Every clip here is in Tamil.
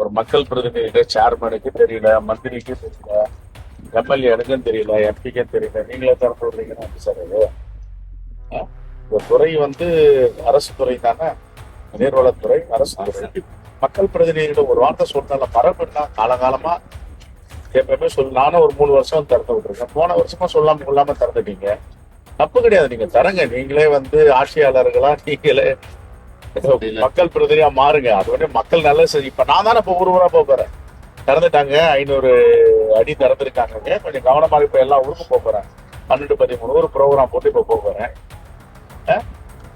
ஒரு மக்கள் பிரதிநிதிக்கு சேர்மனுக்கு தெரியல மந்திரிக்கு தெரியல எம்எல்ஏ எனக்கும் தெரியல எம்பிக்கே தெரியல. நீங்களே விடுறீங்கன்னா எப்படி சார் இது? இந்த துறை வந்து அரசு துறை தானே? நீர்வளத்துறை அரசு துறை. மக்கள் பிரதிநிதிகள் ஒரு வார்த்தை சொன்னால மரபுன்னா காலகாலமா? எப்பவுமே சொல்லு நானும் ஒரு மூணு வருஷம் திறந்து விட்டுருக்கேன். போன வருஷமா சொல்லாம கொள்ளாம திறந்துட்டீங்க. தப்பு கிடையாது. நீங்க தரங்க நீங்களே வந்து ஆட்சியாளர்களா நீங்களே மக்கள் பிரதிநிதியா மாறுங்க. அது வந்து மக்கள் நல்லது சரி இப்ப நான் தானே இப்ப ஊர் ஊரா போறேன். திறந்துட்டாங்க. ஐநூறு அடி திறந்துருக்காங்க கொஞ்சம் கவனமாக இப்ப எல்லா ஊருக்கும் போக போறேன். பன்னெண்டு பதிமூணு ஊர் ப்ரோக்ராம் போட்டு இப்ப போக போறேன்.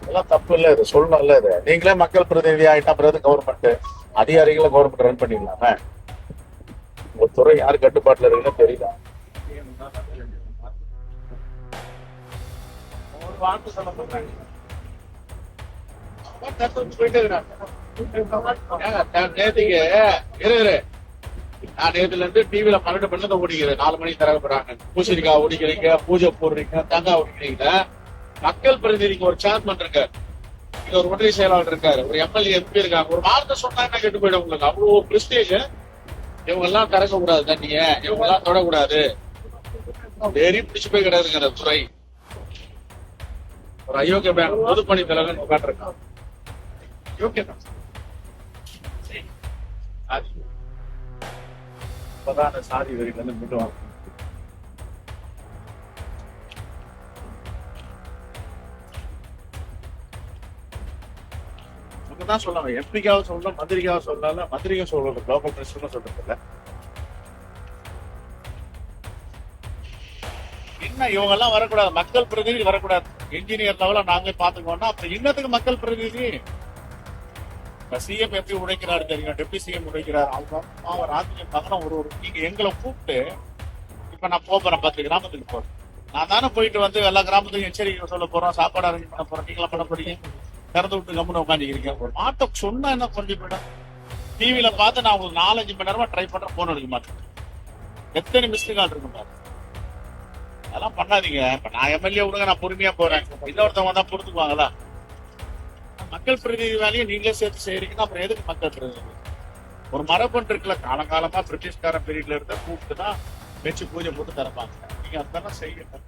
எல்லாம் தப்பு இல்ல. இது சொல்லணும்ல இது. நீங்களே மக்கள் பிரதிநிதி ஆயிட்டா பிறகு கவர்மெண்ட் அதிகாரிகளை கவர்மெண்ட் ரன் பண்ணிடலாமே? உங்க துறை யார் கட்டுப்பாட்டுல இருக்குன்னு தெரியல. ஒரு வார்த்தை சொல்ல போறாங்க நேத்துக்கு இரு இரு நான் நேத்துல இருந்து டிவில பன்னெண்டு பண்ணதை ஓடிக்கிறேன் நாலு மணிக்கு திறக்க போறாங்க பூசணிக்காய் ஓடிக்கிறீங்க பூஜை போடுறீங்க தேங்காய் ஓடிக்கிறீங்க மக்கள் பிரதிநிதிக்கு ஒரு சேர் இருக்காரு இங்க ஒரு ஒன்றிய செயலாளர் இருக்காரு ஒரு எம்எல்ஏ எம்பி இருக்காங்க ஒரு வார்த்தை சொன்னா என்ன கெட்டு போயிடும் உங்களுக்கு அவ்வளவு பிரஸ்டேஜ் இவங்க எல்லாம் திறக்க கூடாது தண்ணிய இவங்க எல்லாம் தொடக்கூடாது வெறி பிடிச்சு போய் கிடையாதுங்க அந்த துறை ஒரு அயோக்கிய பேங்க் பொதுப்பணி உட்காந்துருக்கான் யோக்கியம் இப்பதான் அந்த சாதி வெறியில இருந்து தான் சொல்லணும் எம்பிக்காக சொல்லணும் மந்திரிக்காக சொல்லல மந்திரிக்கா சொல்லணும் லோக்கல் பிரசிடன்ட் சொல்றது இல்ல என்ன இவங்க எல்லாம் வரக்கூடாது மக்கள் பிரதிநிதி வரக்கூடாது இன்ஜினியர் லெவல நாங்க பாத்துக்கோன்னா அப்புறம் இன்னத்துக்கு மக்கள் பிரதிநிதி சிஎம் எப்படி உழைக்கிறாரு தெரியும்? டெப்டி சிஎம் உழைக்கிறாரு அவங்க அம்மா ராத்திரி மகனம் ஒரு ஒரு நீங்க எங்களை கூப்பிட்டு இப்ப நான் போறேன் பத்து கிராமத்துக்கு போறேன். நான் தானே போயிட்டு வந்து எல்லா கிராமத்துக்கும் எச்சரிக்கை சொல்ல போறோம் சாப்பாடு அரேஞ்ச் பண்ண போறோம் நீங்களா பண்ண போறீங்க. திறந்து விட்டு கம்முன்னு உட்காந்துக்கிறீங்க ஒரு மாட்டை சொன்னா என்ன கொஞ்சம் போயிடும் டிவியில பார்த்து நான் உங்களுக்கு நாலஞ்சு மணி நேரமா ட்ரை பண்றேன் போன் எடுக்க மாட்டேன். எத்தனை மிஸ்டு கால் இருக்கும் பாரு. அதெல்லாம் பண்ணாதீங்க. இப்ப நான் எம்எல்ஏ விடுங்க நான் பொறுமையா போறேன். இன்னொருத்தவங்க தான் பொறுத்துக்குவாங்களா? மக்கள் பிரதிநிதி வேலையை நீங்களே சேர்த்து செய்யறீங்கன்னா அப்புறம் எதுக்கு மக்கள் பிரதிநிதி ஒரு மரபன் இருக்குல்ல காலங்காலமா பிரிட்டிஷ்காரன் பீரியட்ல இருந்த கூப்பிட்டு தான் வச்சு பூஜை போட்டு திறப்பாங்க. நீங்க அதெல்லாம் செய்யணும்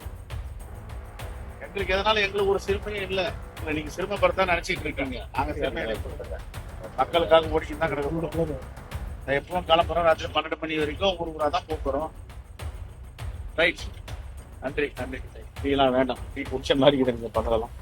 எங்களுக்கு எதனால எங்களுக்கு ஒரு சிறுமையும் இல்ல. இல்லை நீங்க சிறுமைப்படுத்தா நினைச்சிட்டு இருக்கீங்க. நாங்க சிறுமையில மக்களுக்காக ஓடிக்கிட்டு தான் கிடக்க நான் எப்பவும் கிளம்புறோம் ராத்திரி பன்னெண்டு மணி வரைக்கும் ஊர் ஊரா தான் போறோம் ரைட். நன்றி நன்றி. டீலாம் வேண்டாம். டீ குடிச்ச மாதிரி இருக்குது நீங்க பண்றதெல்லாம்